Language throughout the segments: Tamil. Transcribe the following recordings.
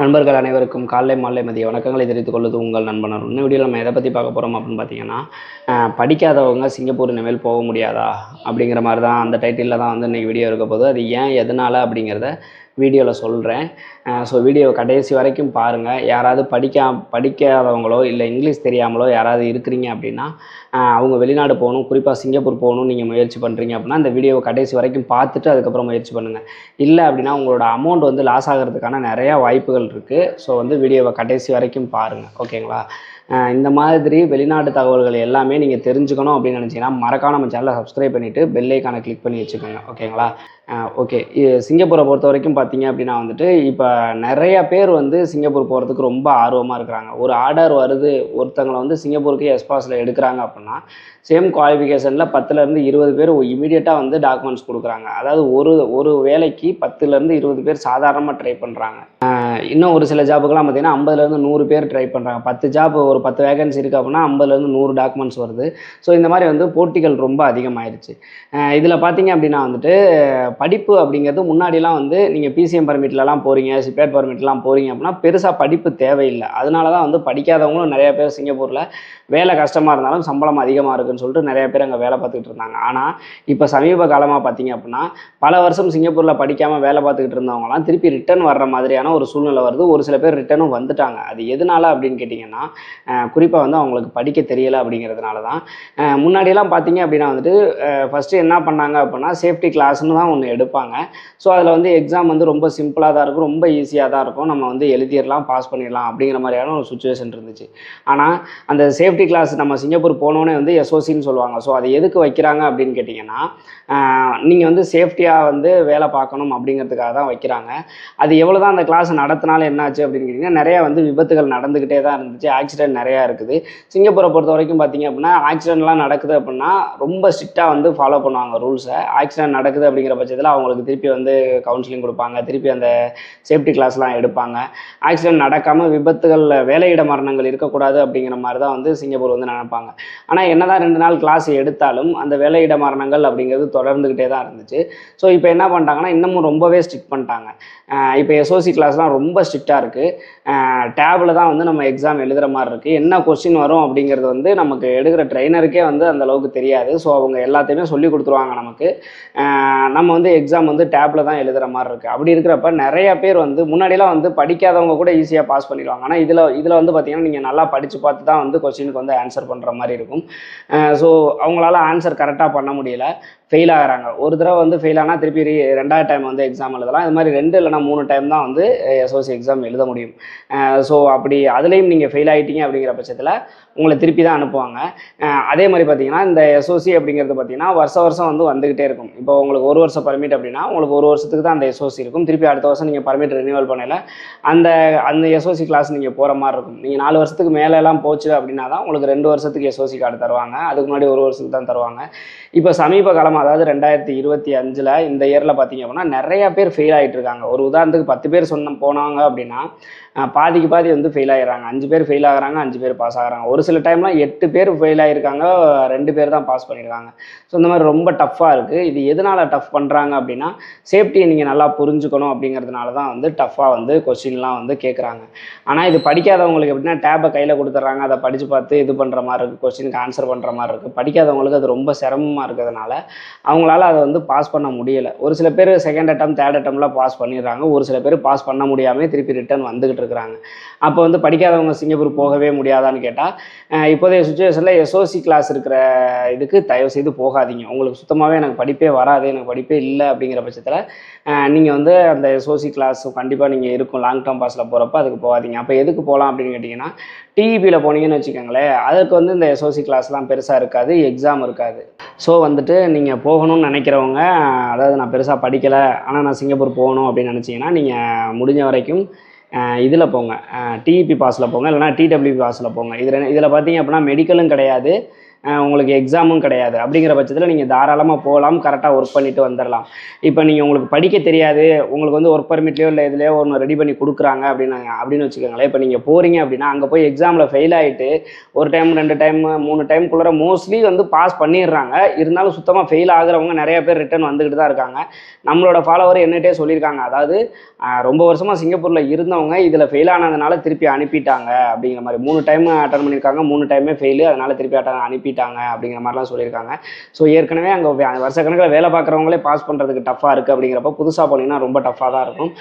நண்பர்கள் அனைவருக்கும் காலை மாலை மதிய வணக்கங்களை தெரிவித்துக் கொள்வது உங்கள் நண்பனர். இன்னும் வீடியோ நம்ம எதை பற்றி பார்க்க போகிறோம் அப்படின்னு பார்த்தீங்கன்னா படிக்காதவங்க சிங்கப்பூர் இனிமேல் போக முடியாதா அப்படிங்கிற மாதிரி தான் அந்த டைட்டிலில் தான் வந்து இன்றைக்கி வீடியோ இருக்க போகுது. அது ஏன் எதனால் அப்படிங்கிறத வீடியோவில் சொல்கிறேன் ஸோ வீடியோ கடைசி வரைக்கும் பாருங்கள் யாராவது படிக்கா படிக்காதவங்களோ இல்லை இங்கிலீஷ் தெரியாமலோ யாராவது இருக்கிறீங்க அப்படின்னா அவங்க வெளிநாடு போகணும் குறிப்பாக சிங்கப்பூர் போகணும் நீங்கள் முயற்சி பண்ணுறீங்க அப்படின்னா அந்த வீடியோவை கடைசி வரைக்கும் பார்த்துட்டு அதுக்கப்புறம் முயற்சி பண்ணுங்கள் இல்லை அப்படின்னா உங்களோட அமௌண்ட் வந்து லாஸ் ஆகிறதுக்கான நிறையா வாய்ப்புகள் இருக்குது ஸோ வந்து வீடியோவை கடைசி வரைக்கும் பாருங்கள் ஓகேங்களா இந்த மாதிரி வெளிநாட்டு தகவல்கள் எல்லாமே நீங்கள் தெரிஞ்சுக்கணும் அப்படின்னு நினச்சிங்கன்னா மறக்காம நம்ம சேனலை சப்ஸ்கிரைப் பண்ணிவிட்டு பெல்லைக்கான கிளிக் பண்ணி வச்சுக்கோங்க. ஓகேங்களா ஓகே சிங்கப்பூரை பொறுத்த வரைக்கும் பார்த்தீங்க அப்படின்னா வந்துட்டு இப்போ நிறைய பேர் வந்து சிங்கப்பூர் போகிறதுக்கு ரொம்ப ஆர்வமாக இருக்கிறாங்க. ஒரு ஆர்டர் வருது ஒருத்தங்களை வந்து சிங்கப்பூருக்கு எஸ்பாஸில் எடுக்கிறாங்க அப்படின்னா சேம் குவாலிஃபிகேஷனில் பத்துலேருந்து இருபது பேர் இமீடியட்டாக வந்து டாக்குமெண்ட்ஸ் கொடுக்குறாங்க. அதாவது ஒரு ஒரு வேலைக்கு பத்துலேருந்து இருபது பேர் சாதாரணமாக ட்ரை பண்ணுறாங்க இன்னும் ஒரு சில ஜாபுக்கெல்லாம் பார்த்தீங்கன்னா ஐம்பதுலேருந்து நூறு பேர் ட்ரை பண்ணுறாங்க பத்து ஜாப் ஒரு பத்து வேகன்சி இருக்குது அப்படின்னா ஐம்பதுலேருந்து நூறு டாக்குமெண்ட்ஸ் வருது. ஸோ இந்த மாதிரி வந்து போட்டிகள் ரொம்ப அதிகமாயிருச்சு. இதில் பார்த்தீங்க அப்படின்னா வந்துட்டு படிப்பு அப்படிங்கிறது முன்னாடிலாம் வந்து நீங்கள் பிசிஎம் பர்மிட்லலாம் போகிறீங்க சிபேட் பர்மிட்லாம் போகிறீங்க அப்படின்னா பெருசாக படிப்பு தேவையில்லை. அதனால தான் வந்து படிக்காதவங்களும் நிறைய பேர் சிங்கப்பூரில் வேலை கஷ்டமாக இருந்தாலும் சம்பளம் அதிகமாக இருக்குன்னு சொல்லிட்டு நிறைய பேர் அங்கே வேலை பார்த்துக்கிட்டு இருந்தாங்க. ஆனால் இப்போ சமீப காலமாக பார்த்தீங்க அப்படின்னா பல வருஷம் சிங்கப்பூரில் படிக்காமல் வேலை பார்த்துக்கிட்டு இருந்தவங்களாம் திருப்பி ரிட்டர்ன் வர்ற மாதிரியான ஒரு சூழ்நிலை வருது. ஒரு சில பேர் ரிட்டர்னும் வந்துட்டாங்க. அது எதனால அப்படின்னு கேட்டிங்கன்னா குறிப்பாக வந்து அவங்களுக்கு படிக்க தெரியலை அப்படிங்கிறதுனால தான். முன்னாடியெல்லாம் பார்த்தீங்க அப்படின்னா வந்துட்டு ஃபஸ்ட்டு என்ன பண்ணாங்க அப்படின்னா சேஃப்டி கிளாஸ்னு தான் ஒன்று எடுப்பாங்க. ஸோ அதில் வந்து எக்ஸாம் வந்து ரொம்ப சிம்பிளாக தான் இருக்கும். ரொம்ப ஈஸியாக தான் இருக்கும். நம்ம வந்து எழுதிடலாம் பாஸ் பண்ணிடலாம் அப்படிங்கிற மாதிரியான ஒரு சுச்சுவேஷன் இருந்துச்சு. ஆனால் அந்த சேஃப்டி கிளாஸ் நம்ம சிங்கப்பூர் போனோடனே வந்து எஸ்ஓசின்னு சொல்லுவாங்க. ஸோ அதை எதுக்கு வைக்கிறாங்க அப்படின்னு கேட்டிங்கன்னா நீங்கள் வந்து சேஃப்டியாக வந்து வேலை பார்க்கணும் அப்படிங்கிறதுக்காக தான் வைக்கிறாங்க. அது எவ்வளோ தான் அந்த கிளாஸ் நடத்தினாலும் என்னாச்சு அப்படின்னு கேட்டிங்கன்னா நிறையா வந்து விபத்துகள் நடந்துக்கிட்டே தான் இருந்துச்சு. ஆக்சிடென்ட் நிறையா இருக்குது. சிங்கப்பூரை பொறுத்த வரைக்கும் பார்த்தீங்க அப்படின்னா ஆக்சிடென்ட்லாம் நடக்குது அப்படின்னா ரொம்ப ஸ்ட்ரிக்டாக வந்து ஃபாலோ பண்ணுவாங்க ரூல்ஸை ஆக்சிடென்ட் நடக்குது அப்படிங்கிற பட்சத்தில் அவங்களுக்கு திருப்பி வந்து கவுன்சிலிங் கொடுப்பாங்க. திருப்பி அந்த சேஃப்டி கிளாஸ்லாம் எடுப்பாங்க. ஆக்சிடென்ட் நடக்காமல் விபத்துகள் வேலையிட மரணங்கள் இருக்கக்கூடாது அப்படிங்கிற மாதிரி தான் வந்து சிங்கப்பூர் வந்து நினைப்பாங்க. ஆனால் என்னதான் ரெண்டு நாள் கிளாஸ் எடுத்தாலும் அந்த வேலையிட மரணங்கள் அப்படிங்கிறது தொடர்ந்துக்கிட்டே தான் இருந்துச்சு. ஸோ இப்போ என்ன பண்ணிட்டாங்கன்னா இன்னமும் ரொம்பவே ஸ்ட்ரிக்ட் பண்ணிட்டாங்க. இப்போ எஸ்ஓசி கிளாஸ்லாம் ரொம்ப ரொம்ப ஸ்ட்ரிக்டாக இருக்குது டேபில் தான் வந்து நம்ம எக்ஸாம் எழுதுகிற மாதிரி இருக்குது என்ன கொஸ்டின் வரும் அப்படிங்கிறது வந்து நமக்கு எடுக்கிற ட்ரைனருக்கே வந்து அந்த அளவுக்கு தெரியாது. ஸோ அவங்க எல்லாத்தையுமே சொல்லி கொடுத்துருவாங்க நமக்கு. நம்ம வந்து எக்ஸாம் வந்து டேப்பில் தான் எழுதுகிற மாதிரி இருக்குது அப்படி இருக்கிறப்ப நிறைய பேர் வந்து முன்னாடிலாம் வந்து படிக்காதவங்க கூட ஈஸியாக பாஸ் பண்ணிடுவாங்க. ஆனால் இதில் இதில் வந்து பார்த்தீங்கன்னா நீங்கள் நல்லா படித்து பார்த்து தான் வந்து கொஸ்டினுக்கு வந்து ஆன்சர் பண்ணுற மாதிரி இருக்கும். ஸோ அவங்களால ஆன்சர் கரெக்டாக பண்ண முடியல. ஃபெயில் ஆகிறாங்க. ஒரு தடவை வந்து ஃபெயில் ஆனால் திருப்பி ரெண்டாவது டைம் வந்து எக்ஸாம் எழுதலாம். இது மாதிரி ரெண்டு இல்லைனா மூணு டைம் தான் வந்து எஸ்ஓசி எக்ஸாம் எழுத முடியும். ஸோ அப்படி அதுலேயும் நீங்கள் ஃபெயில் ஆகிட்டீங்க அப்படிங்கிற பட்சத்தில் உங்களை திருப்பி தான் அனுப்புவாங்க. அதே மாதிரி பார்த்தீங்கன்னா இந்த எஸ்ஓசி அப்படிங்கிறது பார்த்தீங்கன்னா வருஷம் வருஷம் வந்து வந்துகிட்டே இருக்கும். இப்போ உங்களுக்கு ஒரு வருஷம் பர்மிட் அப்படின்னா உங்களுக்கு ஒரு வருஷத்துக்கு தான் அந்த எஸ்ஓசி இருக்கும். திருப்பி அடுத்த வருஷம் நீங்கள் பர்மிட் ரினியூவல் பண்ணல அந்த அந்த எஸ்ஓசி கிளாஸ் நீங்கள் போகிற மாதிரி இருக்கும். நீங்கள் நாலு வருஷத்துக்கு மேலே போச்சு அப்படின்னா தான் உங்களுக்கு ரெண்டு வருஷத்துக்கு எஸ்ஓசி கார்டு தருவாங்க. அதுக்கு முன்னாடி ஒரு வருஷத்துக்கு தான் தருவாங்க. இப்போ சமீப காலமாக அதாவது ரெண்டாயிரத்தி இருபத்தி அஞ்சில் இந்த இயரில் பார்த்தீங்க அப்படின்னா நிறைய பேர் ஃபெயில் ஆகிட்டு இருக்காங்க ஒரு உதாரணத்துக்கு பத்து பேர் சொன்ன போனாங்க அப்படின்னா பாதிக்கு பாதி வந்து ஃபெயில் ஆகிறாங்க அஞ்சு பேர் ஃபெயில் ஆகிறாங்க அஞ்சு பேர் பாஸ் ஆகுறாங்க. ஒரு சில டைம்லாம் எட்டு பேர் ஃபெயில் ஆகிருக்காங்க ரெண்டு பேர் தான் பாஸ் பண்ணியிருக்காங்க ஸோ இந்த மாதிரி ரொம்ப டஃப்பாக இருக்குது இது எதனால் டஃப் பண்ணுறாங்க அப்படின்னா சேஃப்டியை நீங்கள் நல்லா புரிஞ்சுக்கணும் அப்படிங்கிறதுனால தான் வந்து டஃப்பாக வந்து கொஸ்டின்லாம் வந்து கேட்குறாங்க ஆனால் இது படிக்காதவங்களுக்கு எப்படின்னா டேப்பை கையில் கொடுத்துட்றாங்க. அதை படித்து பார்த்து இது பண்ணுற மாதிரி இருக்குது கொஸ்டினுக்கு ஆன்சர் பண்ணுற மாதிரி இருக்குது படிக்காதவங்களுக்கு அது ரொம்ப சிரமமாக இருக்கிறதுனால அவங்களால அதை வந்து பாஸ் பண்ண முடியலை. ஒரு சில பேர் செகண்ட் அட்டம் தேர்ட் அட்டம்லாம் பாஸ் பண்ணிடுறாங்க. ஒரு சில பேர் பாஸ் பண்ண முடியாமல் திருப்பி ரிட்டர்ன் வந்துகிட்டு இருக்கிறாங்க. அப்போ வந்து படிக்காதவங்க சிங்கப்பூர் போகவே முடியாதான்னு கேட்டால் இப்போதைய சுச்சுவேஷனில் எஸ்ஓசி கிளாஸ் இருக்கிற இதுக்கு தயவு செய்து போகாதீங்க. உங்களுக்கு சுத்தமாகவே எனக்கு படிப்பே வராது. எனக்கு படிப்பே இல்லை அப்படிங்கிற பட்சத்தில் நீங்கள் வந்து அந்த எஸ்ஓசி கிளாஸ் கண்டிப்பாக நீங்கள் இருக்கும். லாங் டேர்ம் பாஸில் போகிறப்ப அதுக்கு போகாதீங்க. அப்போ எதுக்கு போகலாம் அப்படின்னு கேட்டிங்கன்னா டிஇபியில் போனீங்கன்னு வச்சுக்கோங்களேன் அதுக்கு வந்து இந்த எஸ்ஓசி கிளாஸ்லாம் பெருசாக இருக்காது. எக்ஸாம் இருக்காது. ஸோ வந்துட்டு நீங்கள் போகணும்னு நினைக்கிறவங்க அதாவது நான் பெருசாக படிக்கலை ஆனால் நான் சிங்கப்பூர் போகணும் அப்படின்னு நினச்சிங்கன்னா நீங்கள் முடிஞ்ச வரைக்கும் இதில் போங்க. டிஇபி பாஸில் போங்க இல்லைனா டிடபிள்யூபி பாஸில் போங்க. இதில் இதில் பார்த்தீங்க அப்படின்னா மெடிக்கலும் கிடையாது. உங்களுக்கு எக்ஸாமும் கிடையாது. அப்படிங்கிற பட்சத்தில் நீங்கள் தாராளமாக போகலாம் கரெக்டாக ஒர்க் பண்ணிவிட்டு வந்துடலாம் இப்போ நீங்கள் உங்களுக்கு படிக்க தெரியாது உங்களுக்கு வந்து ஒர்க் பர்மிட்லையோ இல்லை இதுலையோ ஒன்று ரெடி பண்ணி கொடுக்குறாங்க அப்படின்னு அப்படின்னு வச்சுக்கோங்களேன். இப்போ நீங்கள் போகிறீங்க அப்படின்னா அங்கே போய் எக்ஸாமில் ஃபெயில் ஆகிட்டு ஒரு டைம் ரெண்டு டைம் மூணு டைம்குள்ளே மோஸ்ட்லி வந்து பாஸ் பண்ணிடுறாங்க. இருந்தாலும் சுத்தமாக ஃபெயில் ஆகுறவங்க நிறைய பேர் ரிட்டர்ன் வந்துக்கிட்டு தான் இருக்காங்க. நம்மளோட ஃபாலோவர் என்னட்டே சொல்லியிருக்காங்க. அதாவது ரொம்ப வருஷமாக சிங்கப்பூரில் இருந்தவங்க இதில் ஃபெயில் ஆனதுனால திருப்பி அனுப்பிட்டாங்க அப்படிங்கிற மாதிரி. மூணு டைம் அட்டன் பண்ணியிருக்காங்க மூணு டைமே ஃபெயிலு அதனால் திருப்பி அட்டன் பண்ணிட்டாங்க அப்படிங்கிற மாதிரிலாம் சொல்லியிருக்காங்க. ஸோ ஏற்கனவே அங்கே வருஷ கணக்கில் வேலை பார்க்குறவங்களே பாஸ் பண்ணுறதுக்கு டஃப்பாக இருக்குது அப்படிங்கிறப்ப புதுசாக போனீங்கன்னா ரொம்ப டஃப்பாக தான் இருக்கும்.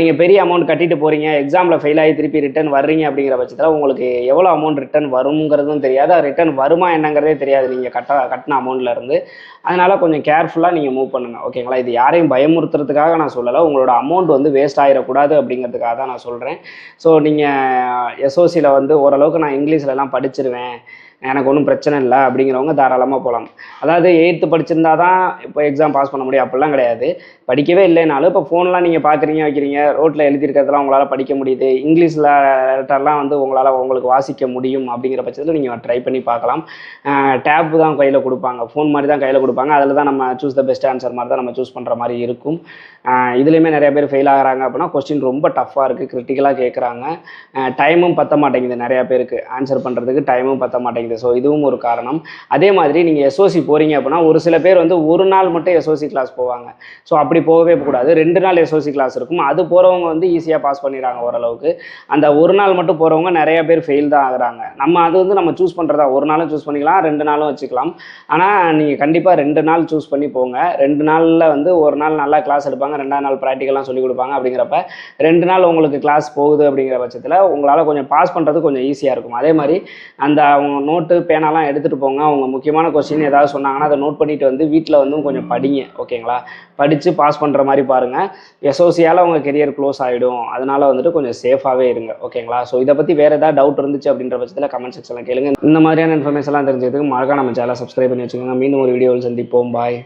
நீங்கள் பெரிய அமௌண்ட் கட்டிட்டு போகிறீங்க எக்ஸாமில் ஃபெயில் ஆகி திருப்பி ரிட்டர்ன் வர்றீங்க அப்படிங்கிற பட்சத்தில் உங்களுக்கு எவ்வளோ அமௌண்ட் ரிட்டர்ன் வருங்கிறதும் தெரியாது. ரிட்டர்ன் வருமா என்னங்கிறதே தெரியாது நீங்கள் கட்ட கட்டின அமௌண்ட்லேருந்து இருந்து. கொஞ்சம் கேர்ஃபுல்லாக நீங்கள் மூவ் பண்ணுங்கள் ஓகேங்களா இது யாரையும் பயமுறுத்துறதுக்காக நான் சொல்லலை. உங்களோட அமௌண்ட் வந்து வேஸ்ட் ஆகிடக்கூடாது அப்படிங்கிறதுக்காக தான் நான் சொல்கிறேன் ஸோ நீங்கள் எஸ்ஓசியில் வந்து ஓரளவுக்கு நான் இங்கிலீஷ்லலாம் படிச்சிருவேன். எனக்கு ஒன்றும் பிரச்சனை இல்லை அப்படிங்கிறவங்க தாராளமாக போகலாம் அதாவது எயித்து படிச்சிருந்தா தான் இப்போ எக்ஸாம் பாஸ் பண்ண முடியும். அப்படிலாம் கிடையாது. படிக்கவே இல்லைனாலும் இப்போ ஃபோன்லாம் நீங்கள் பார்க்குறீங்க வைக்கிறீங்க ரோட்டில் எழுதியிருக்கிறதெல்லாம் உங்களால் படிக்க முடியுது. இங்கிலீஷில் லெட்டர்லாம் வந்து உங்களால் உங்களுக்கு வாசிக்க முடியும் அப்படிங்கிற பட்சத்தில் நீங்கள் ட்ரை பண்ணி பார்க்கலாம். டேப் தான் கையில் கொடுப்பாங்க. ஃபோன் மாதிரி தான் கையில் கொடுப்பாங்க. அதில் தான் நம்ம சூஸ் த பெஸ்ட் ஆன்சர் மாதிரி தான் நம்ம சூஸ் பண்ணுற மாதிரி இருக்கும். இதுலேயுமே நிறைய பேர் ஃபெயில் ஆகுறாங்க அப்படின்னா கொஸ்டின் ரொம்ப டஃப்பாக இருக்குது கிரிட்டிக்கலாக கேட்குறாங்க டைமும் பத்த மாட்டேங்குது. நிறையா பேருக்கு ஆன்சர் பண்ணுறதுக்கு டைமும் பத்த மாட்டேங்குது. ஸோ இதுவும் ஒரு காரணம். அதே மாதிரி நீங்கள் எஸ்ஓசி போகிறீங்க அப்படின்னா ஒரு சில பேர் வந்து ஒரு நாள் மட்டும் எஸ்ஓசி கிளாஸ் போவாங்க. ஸோ அப்படி போகவே கூடாது. ரெண்டு நாள் எஸ்ஓசி கிளாஸ் இருக்கும். அது போகிறவங்க வந்து ஈஸியாக பாஸ் பண்ணிடுறாங்க ஓரளவுக்கு. அந்த ஒரு நாள் மட்டும் போகிறவங்க நிறைய பேர் ஃபெயில் தான் ஆகுறாங்க. நம்ம அது வந்து நம்ம சூஸ் பண்ணுறதா ஒரு நாளும் சூஸ் பண்ணிக்கலாம் ரெண்டு நாளும் வச்சுக்கலாம். ஆனால் நீங்கள் கண்டிப்பாக ரெண்டு நாள் சூஸ் பண்ணி போங்க. ரெண்டு நாளில் வந்து ஒரு நாள் நல்லா கிளாஸ் எடுப்பாங்க ரெண்டாவது நாள் ப்ராக்டிக்கலாம் சொல்லிக் கொடுப்பாங்க அப்படிங்கிறப்ப ரெண்டு நாள் உங்களுக்கு கிளாஸ் போகுது அப்படிங்கிற பட்சத்தில் உங்களால் கொஞ்சம் பாஸ் பண்ணுறது கொஞ்சம் ஈஸியாக இருக்கும். அதே மாதிரி அந்த அவங்க நோட்டு பேனாலாம் எடுத்துகிட்டு போங்க. அவங்க முக்கியமான கொஸ்டின் ஏதாவது சொன்னாங்கன்னா அதை நோட் பண்ணிட்டு வந்து வீட்டில் வந்து கொஞ்சம் படிங்க ஓகேங்களா படித்து பாஸ் பண்ணுற மாதிரி பாருங்கள் எஸ்ஓசியால் உங்கள் கெரியர் க்ளோஸ் ஆகிடும் அதனால் வந்துட்டு கொஞ்சம் சேஃபாகவே இருங்க ஓகேங்களா ஸோ இதை பற்றி வேறு ஏதாவது டவுட் இருந்துச்சு அப்படின்ற பட்சத்தில் கமெண்ட் செக்ஷனில் கேளுங்க. இந்த மாதிரியான இன்ஃபர்மேஷன்லாம் தெரிஞ்சதுக்கு மறக்காம நம்ம சேனலை சப்ஸ்கிரைப் பண்ணி வச்சுக்கோங்க. மீண்டும் ஒரு வீடியோவில் சந்திப்போம். பாய்